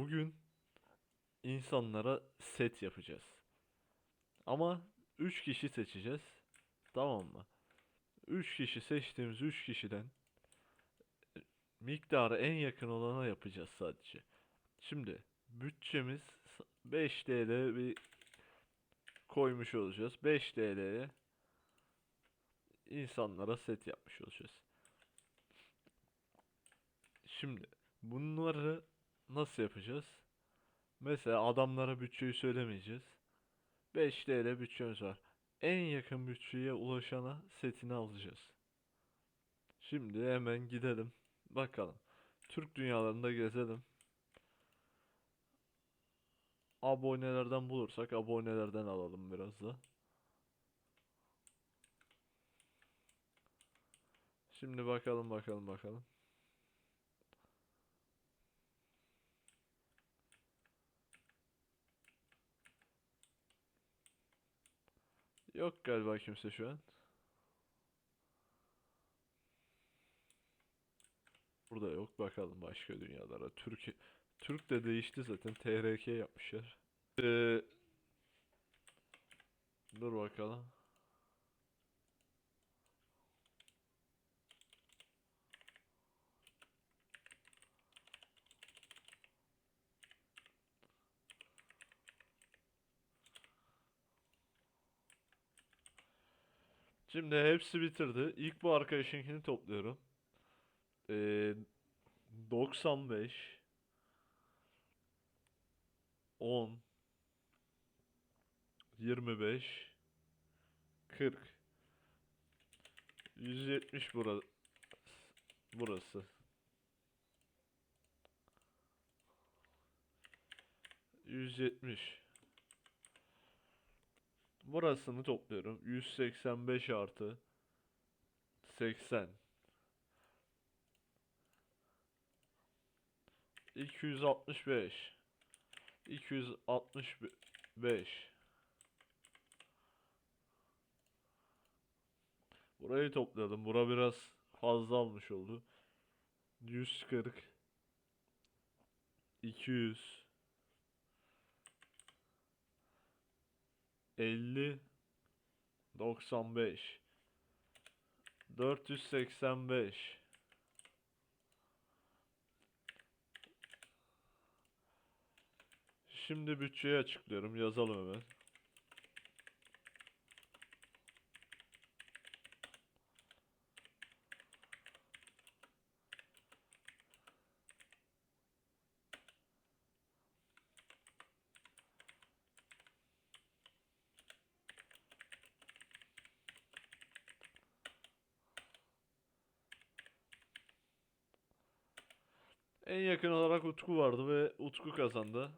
Bugün insanlara set yapacağız. Ama 3 kişi seçeceğiz. Tamam mı? 3 kişi seçtiğimiz 3 kişiden miktarı en yakın olana yapacağız sadece. Şimdi bütçemiz 5 TL bir koymuş olacağız. 5 TL'ye insanlara set yapmış olacağız. Şimdi bunları nasıl yapacağız? Mesela adamlara bütçeyi söylemeyeceğiz. 5 TL bütçemiz var. En yakın bütçeye ulaşana setini alacağız. Şimdi hemen gidelim. Bakalım. Türk dünyalarında gezelim. Abonelerden bulursak abonelerden alalım biraz da. Şimdi bakalım bakalım bakalım. Yok galiba kimse şu an. Burada yok. Bakalım başka dünyalara. Türk Türk de değişti zaten. TRK yapmışlar. Ee, dur bakalım. Şimdi hepsi bitirdi. İlk bu arkadaşınkini topluyorum. Ee, 95 10 25 40 170 burası. burası 170 Burasını topluyorum. 185 artı 80 265 265 Burayı topladım. Bura biraz fazla almış oldu. 140 200 50 95 485 Şimdi bütçeyi açıklıyorum. Yazalım hemen. En yakın olarak Utku vardı ve Utku kazandı.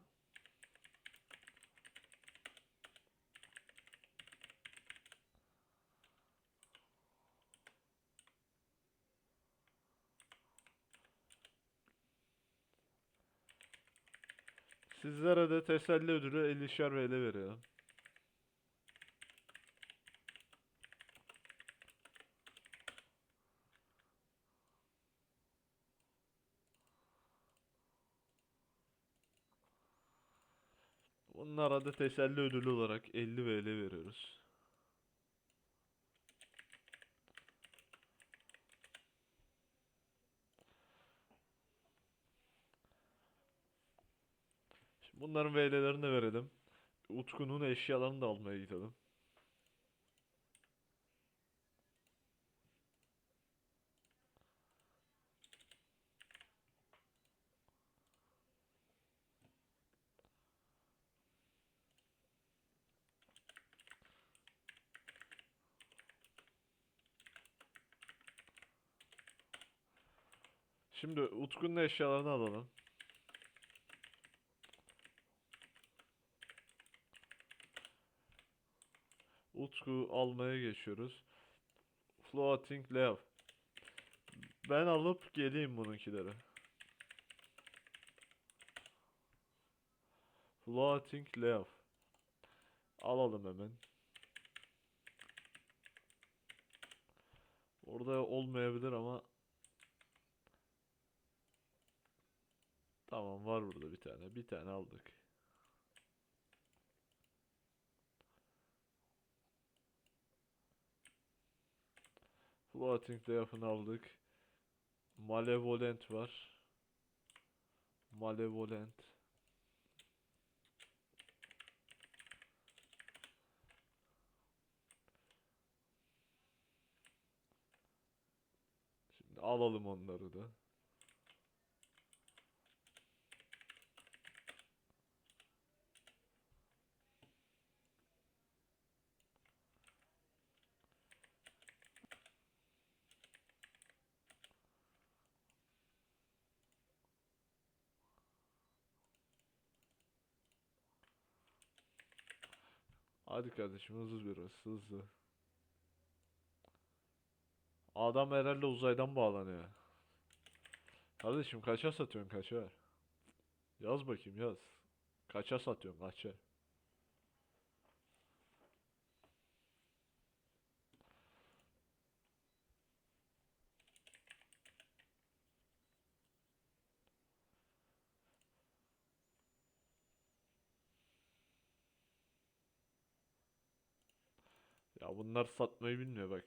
Sizlere de teselli ödülü 50'şer VL veriyorum. Bunlara da teselli ödülü olarak 50 VL veriyoruz. Şimdi bunların VL'lerini verelim. Utku'nun eşyalarını da almaya gidelim. Şimdi Utku'nun eşyalarını alalım. Utku almaya geçiyoruz. Floating Lev. Ben alıp geleyim bununkileri. Floating Lev. Alalım hemen. Orada olmayabilir ama Tamam var burada bir tane. Bir tane aldık. Floating Diap'ını aldık. Malevolent var. Malevolent. Şimdi alalım onları da. Hadi kardeşim hızlı biraz hızlı. Adam herhalde uzaydan bağlanıyor. Kardeşim kaça satıyorsun kaça? Yaz bakayım yaz. Kaça satıyorsun kaça? Ya bunlar satmayı bilmiyor bak.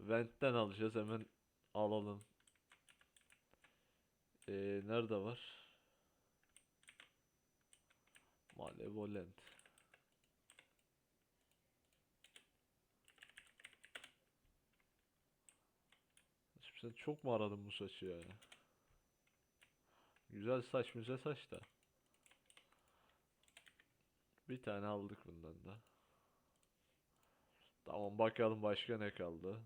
Vent'ten alacağız hemen alalım. Ee, nerede var? Malevolent. Şimdi sen çok mu aradın bu saçı ya? Güzel saç güzel saç da. Bir tane aldık bundan da. Tamam bakalım başka ne kaldı.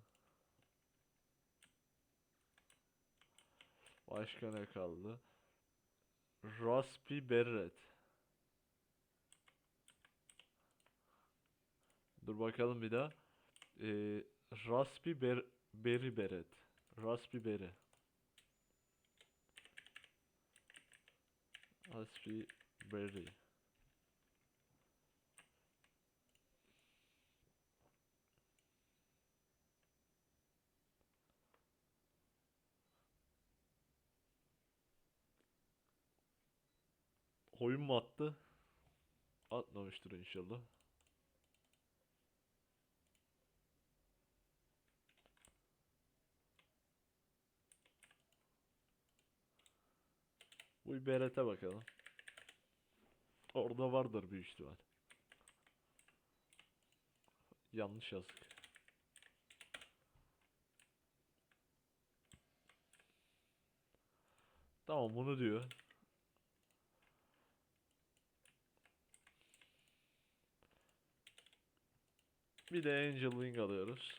Başka ne kaldı? Raspi Beret. Dur bakalım bir daha. Ee, Raspi Ber Berry Beret. Raspi Berry. Raspi Berry. Oyun mu attı? Atmamıştır inşallah. Bu bir berete bakalım. Orada vardır büyük ihtimal. Yanlış yazdık. Tamam bunu diyor. Bir de Angel Wing alıyoruz.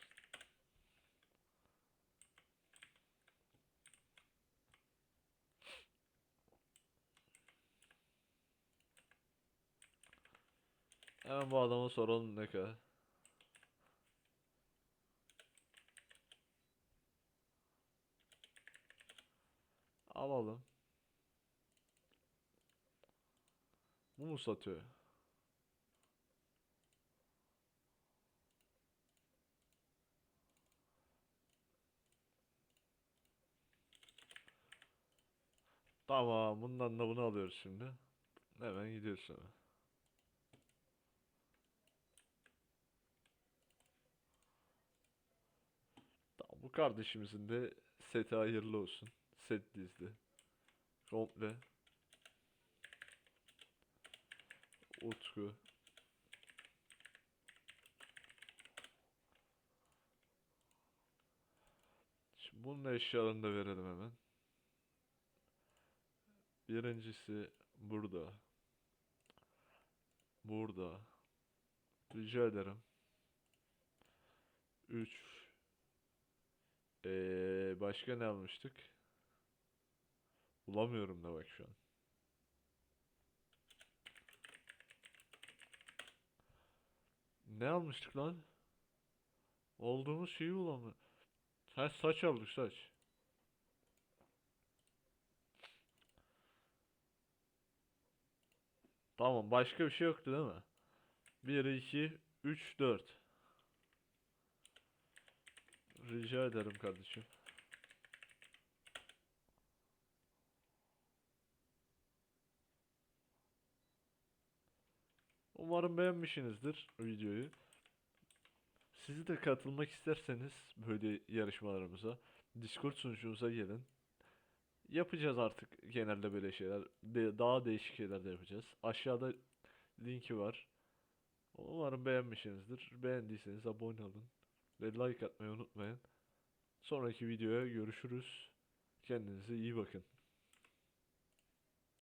Hemen bu adama soralım ne kadar. Alalım. Bu mu satıyor? Tamam, bundan da bunu alıyoruz şimdi. Hemen gidiyoruz sonra. Tamam, bu kardeşimizin de seti hayırlı olsun. Set dizdi. Komple. Utku. Şimdi bunun eşyalarını da verelim hemen. Birincisi burada. Burada. Rica ederim. 3 ee, başka ne almıştık? Bulamıyorum da bak şu an. Ne almıştık lan? Olduğumuz şeyi bulamıyorum. Ha saç aldık saç. Tamam başka bir şey yoktu değil mi? 1, 2, 3, 4. Rica ederim kardeşim. Umarım beğenmişsinizdir videoyu. Sizi de katılmak isterseniz böyle yarışmalarımıza Discord sunucumuza gelin. Yapacağız artık genelde böyle şeyler. De- daha değişik şeyler de yapacağız. Aşağıda linki var. Umarım beğenmişsinizdir. Beğendiyseniz abone olun ve like atmayı unutmayın. Sonraki videoya görüşürüz. Kendinize iyi bakın.